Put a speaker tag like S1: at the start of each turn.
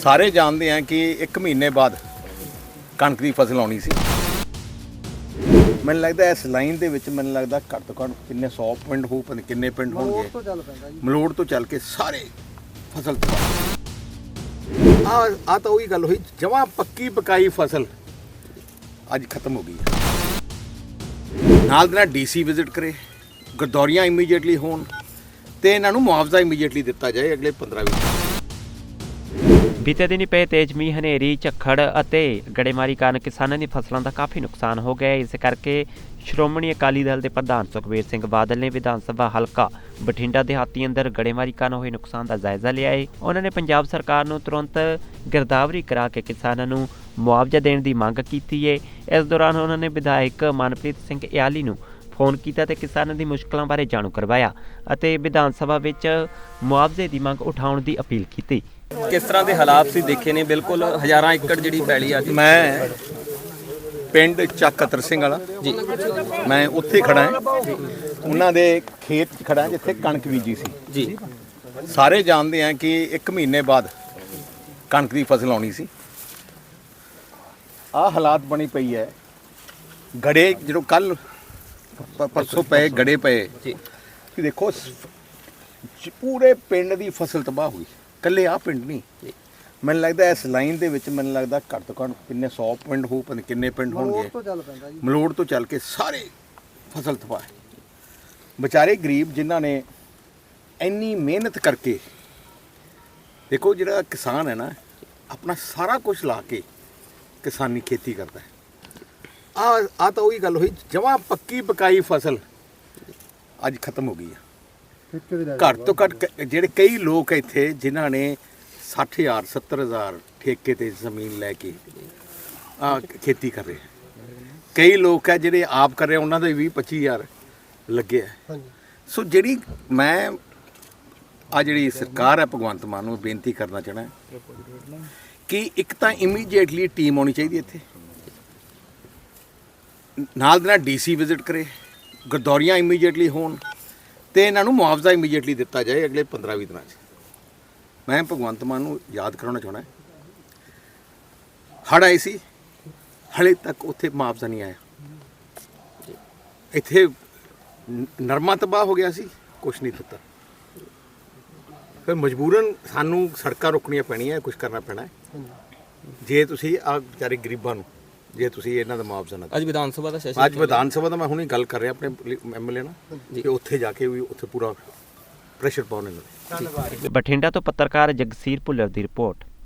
S1: ਸਾਰੇ ਜਾਣਦੇ ਆ ਕਿ 1 ਮਹੀਨੇ ਬਾਅਦ ਕਣਕ ਦੀ ਫਸਲ ਆਉਣੀ ਸੀ। ਮੈਨੂੰ ਲੱਗਦਾ ਇਸ ਲਾਈਨ ਦੇ ਵਿੱਚ ਮੈਨੂੰ ਲੱਗਦਾ ਘੱਟ ਤੋਂ ਘੱਟ ਕਿੰਨੇ 100 ਪਿੰਡ ਹੋਊ ਪਤਾ ਕਿੰਨੇ ਪਿੰਡ ਹੋਣਗੇ। ਮਲੋੜ ਤੋਂ ਚੱਲ ਕੇ ਸਾਰੇ ਫਸਲ ਆ ਆ ਤਾਂ ਉਹੀ ਗੱਲ ਹੋਈ ਜਮਾ ਪੱਕੀ ਪਕਾਈ ਫਸਲ ਅੱਜ ਖਤਮ ਹੋ ਗਈ ਹੈ। ਨਾਲ ਦੇ ਨਾਲ ਡੀਸੀ ਵਿਜ਼ਿਟ ਕਰੇ ਗਰਦੌਰੀਆਂ ਇਮੀਡੀਏਟਲੀ ਹੋਣ ਤੇ ਇਹਨਾਂ ਨੂੰ ਮੁਆਵਜ਼ਾ ਇਮੀਡੀਏਟਲੀ ਦਿੱਤਾ ਜਾਏ ਅਗਲੇ 15 20
S2: ਬੀਤੇ ਦਿਨੀ ਪਏ ਤੇਜ਼ ਮੀਂਹ, ਹਨੇਰੀ, ਝੱਖੜ ਅਤੇ ਗੜੇਮਾਰੀ ਕਾਰਨ ਕਿਸਾਨਾਂ ਦੀ ਫਸਲਾਂ ਦਾ ਕਾਫੀ ਨੁਕਸਾਨ ਹੋ ਗਿਆ ਇਸ ਕਰਕੇ ਸ਼੍ਰੋਮਣੀ ਅਕਾਲੀ ਦਲ ਦੇ ਪ੍ਰਧਾਨ ਸੁਖਬੀਰ ਸਿੰਘ ਬਾਦਲ ਨੇ ਵਿਧਾਨ ਸਭਾ ਹਲਕਾ ਬਠਿੰਡਾ, ਦਿਹਾਤੀ ਅੰਦਰ ਗੜੇਮਾਰੀ ਕਾਰਨ ਹੋਏ ਨੁਕਸਾਨ ਦਾ ਜਾਇਜ਼ਾ ਲਿਆ ਹੈ। ਉਹਨਾਂ ਨੇ ਪੰਜਾਬ ਸਰਕਾਰ ਨੂੰ ਤੁਰੰਤ ਗਿਰਦਾਵਰੀ ਕਰਾ ਕੇ ਕਿਸਾਨਾਂ ਨੂੰ ਮੁਆਵਜ਼ਾ ਦੇਣ ਦੀ ਮੰਗ ਕੀਤੀ ਹੈ। ਇਸ ਦੌਰਾਨ ਉਹਨਾਂ ਨੇ ਵਿਧਾਇਕ ਮਨਪ੍ਰੀਤ ਸਿੰਘ ਇਆਲੀ ਨੂੰ ਫੋਨ ਕੀਤਾ ਤੇ ਕਿਸਾਨਾਂ ਦੀ ਮੁਸ਼ਕਲਾਂ ਬਾਰੇ ਜਾਣੂ ਕਰਵਾਇਆ ਅਤੇ ਵਿਧਾਨ ਸਭਾ ਵਿੱਚ ਮੁਆਵਜ਼ੇ ਦੀ ਮੰਗ ਉਠਾਉਣ ਦੀ ਅਪੀਲ ਕੀਤੀ।
S3: ਕਿਸ ਤਰ੍ਹਾਂ ਦੇ ਹਾਲਾਤ ਸੀ ਦੇਖੇ ਨੇ? ਬਿਲਕੁਲ ਹਜ਼ਾਰਾਂ ਏਕੜ ਜਿਹੜੀ ਪੈਲੀ ਅੱਜ
S1: ਮੈਂ ਪਿੰਡ ਚੱਕ ਅਤਰ ਸਿੰਘ ਵਾਲਾ।
S3: ਜੀ।
S1: ਮੈਂ ਉੱਥੇ ਖੜਾ ਹਾਂ। ਉਹਨਾਂ ਦੇ ਖੇਤ 'ਚ ਖੜਾ ਜਿੱਥੇ ਕਣਕ ਬੀਜੀ ਸੀ।
S3: ਜੀ।
S1: ਸਾਰੇ ਜਾਣਦੇ ਆ ਕਿ 1 ਮਹੀਨੇ ਬਾਅਦ ਕਣਕ ਦੀ ਫਸਲ ਆਉਣੀ ਸੀ। ਆ ਹਾਲਾਤ ਬਣੀ ਪਈ ਹੈ। ਗੜੇ ਜਦੋਂ ਕੱਲ ਪਰਸੋਂ ਪਏ ਗੜੇ ਪਏ।
S3: ਜੀ।
S1: ਦੇਖੋ ਜ- ਪੂਰੇ ਪਿੰਡ ਦੀ ਫਸਲ ਤਬਾਹ ਹੋਈ। ਕੱਲੇ ਆ ਪਿੰਡ ਨਹੀਂ। ਮੈਨੂੰ ਲੱਗਦਾ ਇਸ ਲਾਈਨ ਦੇ ਵਿੱਚ ਮੈਨੂੰ ਲੱਗਦਾ ਘੱਟ ਤੋਂ ਘੱਟ ਕਿੰਨੇ 100 ਪਿੰਡ ਹੋਊ ਪਤਾ ਕਿੰਨੇ ਪਿੰਡ
S4: ਮਲੋੜ
S1: ਹੋਣਗੇ
S4: ਤੋਂ ਚੱਲ ਪੈਂਦਾ ਜੀ
S1: ਮਲੋੜ ਤੋਂ ਚੱਲ ਕੇ ਸਾਰੇ ਫਸਲ ਤਬਾਹ ਹੈ। ਵਿਚਾਰੇ ਗਰੀਬ ਜਿਨ੍ਹਾਂ ਨੇ ਇੰਨੀ ਮਿਹਨਤ ਕਰਕੇ ਦੇਖੋ ਜਿਹੜਾ ਕਿਸਾਨ ਹੈ ਨਾ ਆਪਣਾ ਸਾਰਾ ਕੁਝ ਲਾ ਕੇ ਕਿਸਾਨੀ ਖੇਤੀ ਕਰਦਾ ਹੈ ਆ ਆ ਤਾਂ ਉਹੀ ਗੱਲ ਹੋਈ ਜਮਾ ਪੱਕੀ ਪਕਾਈ ਫਸਲ ਅੱਜ ਖਤਮ ਹੋ ਗਈ ਹੈ
S4: ਲੈ
S1: ਘੱਟ ਤੋਂ ਘੱਟ ਜਿਹੜੇ ਕਈ ਲੋਕ ਇੱਥੇ ਜਿਨ੍ਹਾਂ ਨੇ 60000 70000 ਠੇਕੇ ਤੇ ਜ਼ਮੀਨ ਲੈ ਕੇ ਆ ਖੇਤੀ ਕਰ ਰਹੇ। ਕਈ ਲੋਕ ਹੈ ਜਿਹੜੇ ਆਪ ਕਰ ਰਹੇ ਉਹਨਾਂ ਦੇ 20 25000 ਲੱਗੇ ਹੈ ਸੋ ਜਿਹੜੀ ਮੈਂ ਆ ਜਿਹੜੀ ਸਰਕਾਰ ਹੈ ਭਗਵੰਤ ਮਾਨ ਨੂੰ ਬੇਨਤੀ ਕਰਨਾ ਚਾਹਣਾ ਕਿ ਇੱਕ ਤਾਂ ਇਮੀਡੀਏਟਲੀ ਟੀਮ ਆਉਣੀ ਚਾਹੀਦੀ ਇੱਥੇ। ਨਾਲ ਦੇ ਨਾਲ ਡੀਸੀ ਵਿਜ਼ਿਟ ਕਰੇ ਗਰਦੌਰੀਆਂ ਇਮੀਡੀਏਟਲੀ ਹੋਣ। ਤੇ ਇਹਨਾਂ ਨੂੰ ਮੁਆਵਜ਼ਾ ਇਮੀਡੀਏਟਲੀ ਦਿੱਤਾ ਜਾਏ ਅਗਲੇ 15 20 ਦਿਨਾਂ 'ਚ। ਮੈਂ ਭਗਵੰਤ ਮਾਨ ਨੂੰ ਯਾਦ ਕਰਾਉਣਾ ਚਾਹਣਾ ਹੜ ਆਈ ਸੀ। ਹਲੇ ਤੱਕ ਉੱਥੇ ਮੁਆਵਜ਼ਾ ਨਹੀਂ ਆਇਆ। ਇੱਥੇ ਨਰਮਾ ਤਬਾਹ ਹੋ ਗਿਆ ਸੀ। ਕੁਛ ਨਹੀਂ ਦਿੱਤਾ। ਫਿਰ ਮਜਬੂਰਨ ਸਾਨੂੰ ਸੜਕਾਂ ਰੋਕਣੀਆਂ ਪੈਣੀਆਂ ਕੁਝ ਕਰਨਾ ਪੈਣਾ ਜੇ ਤੁਸੀਂ ਆ ਵਿਚਾਰੇ ਗਰੀਬਾਂ ਨੂੰ ਜੇ ਤੁਸੀਂ ਇਹਨਾਂ ਦਾ ਮੁਆਵਜ਼ਾ ਨਾ ਦਿਓ।
S3: ਅੱਜ ਵਿਧਾਨ ਸਭਾ ਦਾ ਸੈਸ਼ਨ
S1: ਅੱਜ ਵਿਧਾਨ ਸਭਾ ਦਾ ਮੈਂ ਹੁਣੇ ਗੱਲ ਕਰ ਰਿਹਾ ਆਪਣੇ ਐਮਐਲਏ ਨਾਲ ਕਿ ਉੱਥੇ ਜਾ ਕੇ ਵੀ ਉੱਥੇ ਪੂਰਾ ਪ੍ਰੈਸ਼ਰ ਪਾਉਣ ਨੂੰ।
S2: ਬਠਿੰਡਾ ਤੋਂ ਪੱਤਰਕਾਰ ਜਗਸੀਰ ਭੁੱਲਰ ਦੀ ਰਿਪੋਰਟ।